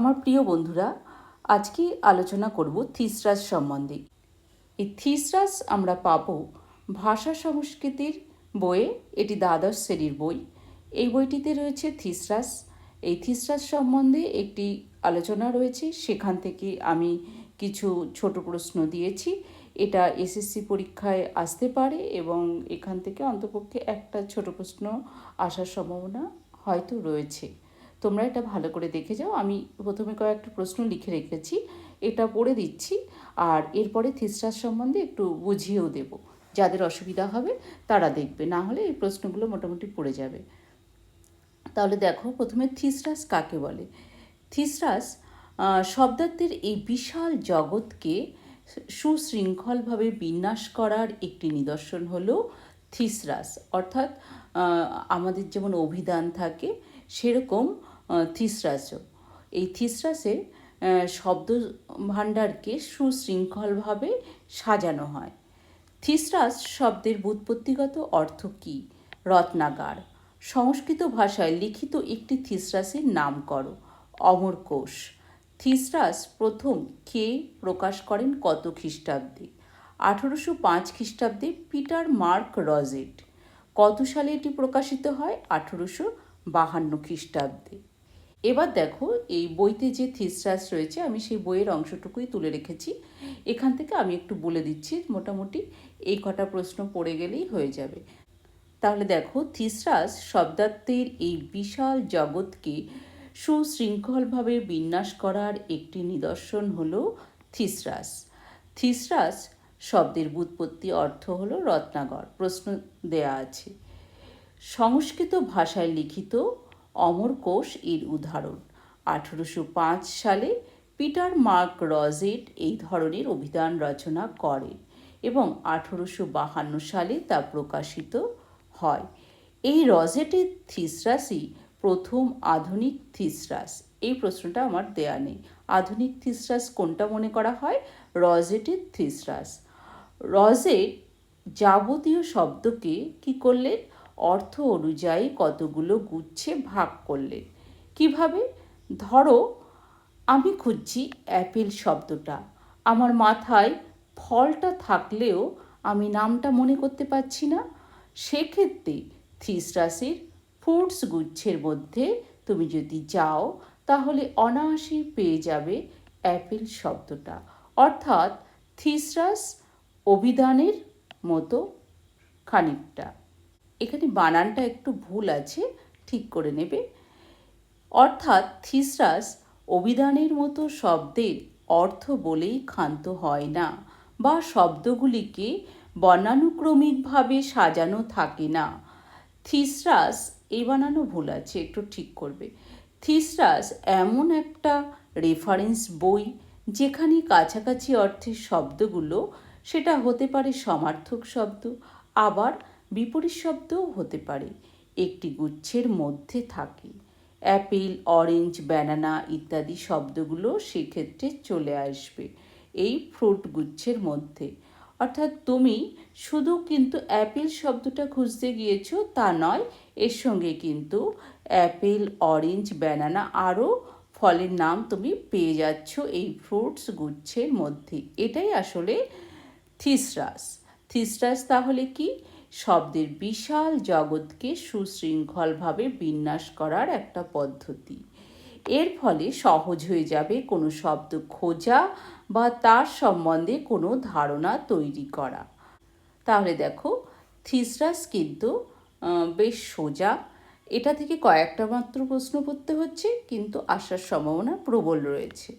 আমার প্রিয় বন্ধুরা, আজকে আলোচনা করব থিসরাস সম্বন্ধে। এই থিসরাস আমরা পাব ভাষা সংস্কৃতির বইয়ে, এটি দ্বাদশ শ্রেণির বই। এই বইটিতে রয়েছে থিসরাস। এই থিসরাস সম্বন্ধে একটি আলোচনা রয়েছে, সেখান থেকে আমি কিছু ছোট প্রশ্ন দিয়েছি। এটা এসএসসি পরীক্ষায় আসতে পারে এবং এখান থেকে অন্তপক্ষে একটা ছোট প্রশ্ন আসার সম্ভাবনা হয়তো রয়েছে। তোমরা এটা ভালো করে দেখে যাও। আমি প্রথমে কয়েকটা প্রশ্ন লিখে রেখেছি, এটা পড়ে দিচ্ছি আর এরপরে থিসরাস সম্বন্ধে একটু বুঝিয়েও দেব। যাদের অসুবিধা হবে তারা দেখবে, না হলে এই প্রশ্নগুলো মোটামুটি পড়ে যাবে। তাহলে দেখো, প্রথমে থিসরাস কাকে বলে? থিসরাস শব্দার্থের এই বিশাল জগৎকে সুশৃঙ্খলভাবে বিন্যাস করার একটি নিদর্শন হলো থিসরাস অর্থাৎ আমাদের যেমন অভিধান থাকে, সেরকম থিসরাসও। এই থিসরাসে শব্দ ভাণ্ডারকে সুশৃঙ্খলভাবে সাজানো হয়। থিসরাস শব্দের ব্যুৎপত্তিগত অর্থ কী? রত্নাগার। সংস্কৃত ভাষায় লিখিত একটি থিসরাসের নাম করো অমর কোষ থিসরাস প্রথম কে প্রকাশ করেন কত খ্রিস্টাব্দে? আঠেরোশো পাঁচ খ্রিস্টাব্দে পিটার মার্ক রজেট। কত সালে এটি প্রকাশিত হয় আঠেরোশো বাহান্ন খ্রিস্টাব্দে। এবার দেখো, এই বইতে যে থিসরাস রয়েছে, আমি সেই বইয়ের অংশটুকুই তুলে রেখেছি। এখান থেকে আমি একটু বলে দিচ্ছি, মোটামুটি এই কটা প্রশ্ন পড়ে গেলেই হয়ে যাবে। তাহলে দেখো থিসরাস শব্দার্থের এই বিশাল জগৎকে সুশৃঙ্খলভাবে বিন্যাস করার একটি নিদর্শন হলো থিসরাস থিসরাস শব্দের ব্যুৎপত্তি অর্থ হলো রত্নাগর, প্রশ্ন দেয়া আছে। সংস্কৃত ভাষায় লিখিত অমর কোষ এর উদাহরণ। আঠেরোশো পাঁচ সালে পিটার মার্ক রজেট এই ধরনের অভিধান রচনা করেন এবং আঠেরোশো বাহান্ন সালে তা প্রকাশিত হয়। এই রজেটের থিসরাসই প্রথম আধুনিক থিসরাস। এই প্রশ্নটা আমার দেয়া নেই। আধুনিক থিসরাস কোনটা মনে করা হয়? রজেটের থিসরাস। রজেট যাবতীয় শব্দকে কি করলেন? অর্থ অনুযায়ী কতগুলো গুচ্ছে ভাগ করলেন। কীভাবে? ধরো, আমি খুঁজছি অ্যাপেল শব্দটা। আমার মাথায় ফলটা থাকলেও আমি নামটা মনে করতে পারছি না। সেক্ষেত্রে থিসরাসের ফ্রুটস গুচ্ছের মধ্যে তুমি যদি যাও, তাহলে অনায়াসেই পেয়ে যাবে অ্যাপেল শব্দটা। অর্থাৎ থিসরাস অভিধানের মতো খানিকটা। এখানে বানানটা একটু ভুল আছে, ঠিক করে নেবে। অর্থাৎ থিসরাস অভিধানের মতো শব্দের অর্থ বলেই ক্ষান্ত হয় না বা শব্দগুলিকে বর্ণানুক্রমিকভাবে সাজানো থাকে না। থিসরাস এই বানানো ভুল আছে, একটু ঠিক করবে। থিসরাস এমন একটা রেফারেন্স বই যেখানে কাছাকাছি অর্থের শব্দগুলো সেটা হতে পারে সমার্থক শব্দ, আবার বিপরীত শব্দও হতে পারে। একটি গুচ্ছের মধ্যে থাকে। অ্যাপেল, অরেঞ্জ, ব্যানানা ইত্যাদি শব্দগুলো সেক্ষেত্রে চলে আসবে এই ফ্রুট গুচ্ছের মধ্যে। অর্থাৎ তুমি শুধু কিন্তু অ্যাপেল শব্দটা খুঁজতে গিয়েছো তা নয়, এর সঙ্গে কিন্তু অ্যাপেল, অরেঞ্জ, ব্যানানা আরও ফলের নাম তুমি পেয়ে যাচ্ছ এই ফ্রুটস গুচ্ছের মধ্যে। এটাই আসলে থিসরাস। থিসরাস তাহলে কি? শব্দের বিশাল জগৎকে সুশৃঙ্খলভাবে বিন্যাস করার একটা পদ্ধতি। এর ফলে সহজ হয়ে যাবে কোনো শব্দ খোঁজা বা তার সম্বন্ধে কোনো ধারণা তৈরি করা। তাহলে দেখো, থিসরাস কিন্তু বেশ সোজা। এটা থেকে কয়েকটা মাত্র প্রশ্ন করতে হচ্ছে, কিন্তু আসার সম্ভাবনা প্রবল রয়েছে।